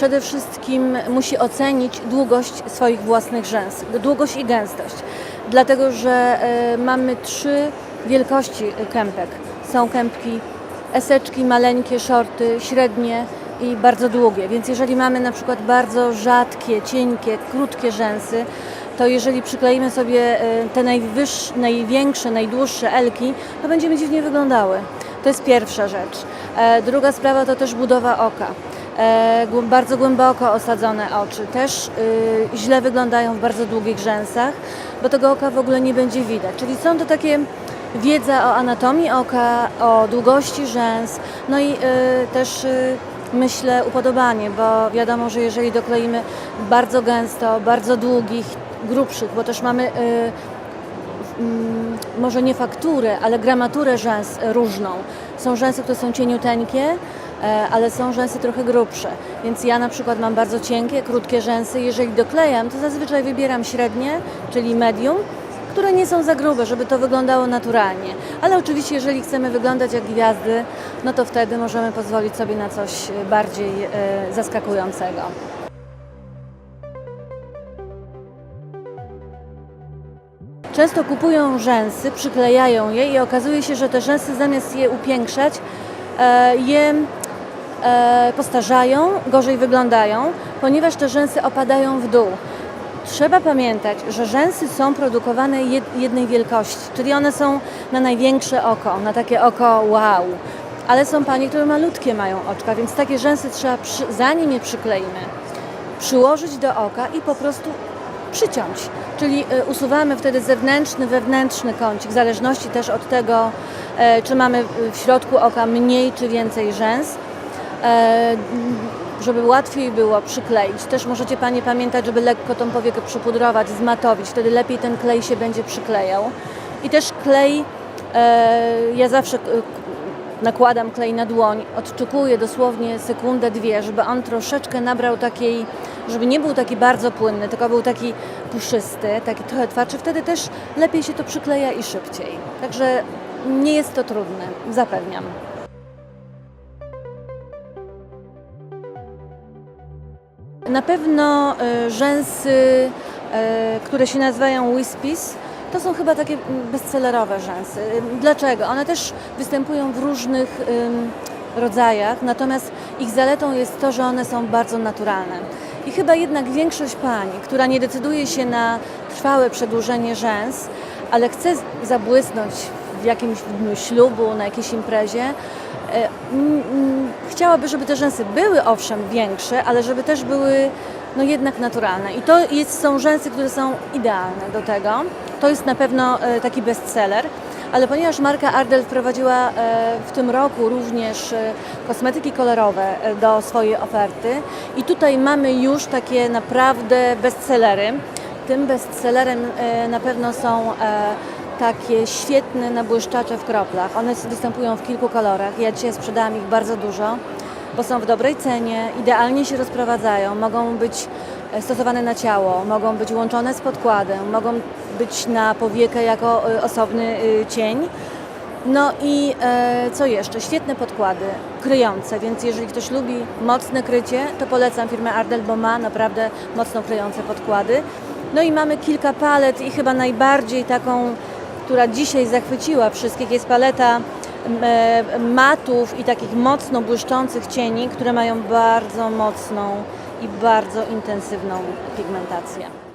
przede wszystkim musi ocenić długość swoich własnych rzęs, długość i gęstość. Dlatego, że e, mamy trzy wielkości kępek. Są kępki eseczki, maleńkie, shorty, średnie i bardzo długie. Więc jeżeli mamy na przykład bardzo rzadkie, cienkie, krótkie rzęsy, to jeżeli przykleimy sobie e, te najwyższe, największe, najdłuższe elki, to będziemy dziwnie wyglądały. To jest pierwsza rzecz. E, Druga sprawa to też budowa oka. E, Bardzo głęboko osadzone oczy też y, źle wyglądają w bardzo długich rzęsach, bo tego oka w ogóle nie będzie widać. Czyli są to takie wiedza o anatomii oka, o długości rzęs, no i y, też y, myślę upodobanie, bo wiadomo, że jeżeli dokleimy bardzo gęsto, bardzo długich, grubszych, bo też mamy mm, może nie fakturę, ale gramaturę rzęs różną. Są rzęsy, które są cieniuteńkie, ale są rzęsy trochę grubsze. Więc ja na przykład mam bardzo cienkie, krótkie rzęsy. Jeżeli doklejam, to zazwyczaj wybieram średnie, czyli medium, które nie są za grube, żeby to wyglądało naturalnie. Ale oczywiście, jeżeli chcemy wyglądać jak gwiazdy, no to wtedy możemy pozwolić sobie na coś e, bardziej e, zaskakującego. Często kupują rzęsy, przyklejają je i okazuje się, że te rzęsy zamiast je upiększać, e, je e, postarzają, gorzej wyglądają, ponieważ te rzęsy opadają w dół. Trzeba pamiętać, że rzęsy są produkowane jed- jednej wielkości, czyli one są na największe oko, na takie oko wow. Ale są panie, które malutkie mają oczka, więc takie rzęsy trzeba, przy, zanim je przykleimy, przyłożyć do oka i po prostu przyciąć. Czyli y, usuwamy wtedy zewnętrzny, wewnętrzny kącik, w zależności też od tego, e, czy mamy w środku oka mniej czy więcej rzęs. E, żeby łatwiej było przykleić. Też możecie Panie pamiętać, żeby lekko tą powiekę przypudrować, zmatowić, wtedy lepiej ten klej się będzie przyklejał. I też klej, e, ja zawsze e, nakładam klej na dłoń, odczukuję dosłownie sekundę, dwie, żeby on troszeczkę nabrał takiej, żeby nie był taki bardzo płynny, tylko był taki puszysty, taki trochę twardszy, wtedy też lepiej się to przykleja i szybciej. Także nie jest to trudne, zapewniam. Na pewno e, rzęsy, e, które się nazywają Wispies, to są chyba takie bestsellerowe rzęsy. Dlaczego? One też występują w różnych rodzajach, natomiast ich zaletą jest to, że one są bardzo naturalne. I chyba jednak większość pani, która nie decyduje się na trwałe przedłużenie rzęs, ale chce zabłysnąć w jakimś dniu ślubu, na jakiejś imprezie, e, chciałaby, żeby te rzęsy były owszem większe, ale żeby też były no jednak naturalne. I to jest, są rzęsy, które są idealne do tego. To jest na pewno e, taki bestseller. Ale ponieważ marka Ardell wprowadziła e, w tym roku również e, kosmetyki kolorowe do swojej oferty i tutaj mamy już takie naprawdę bestsellery. Tym bestsellerem na pewno są takie świetne nabłyszczacze w kroplach. One występują w kilku kolorach. Ja dzisiaj sprzedałam ich bardzo dużo, bo są w dobrej cenie, idealnie się rozprowadzają, mogą być e, stosowane na ciało, mogą być łączone z podkładem, mogą być na powiekę jako e, osobny e, cień. No i e, co jeszcze? Świetne podkłady, kryjące, więc jeżeli ktoś lubi mocne krycie, to polecam firmę Ardell, bo ma naprawdę mocno kryjące podkłady. No i mamy kilka palet i chyba najbardziej taką, która dzisiaj zachwyciła wszystkich, jest paleta e, matów i takich mocno błyszczących cieni, które mają bardzo mocną i bardzo intensywną pigmentację.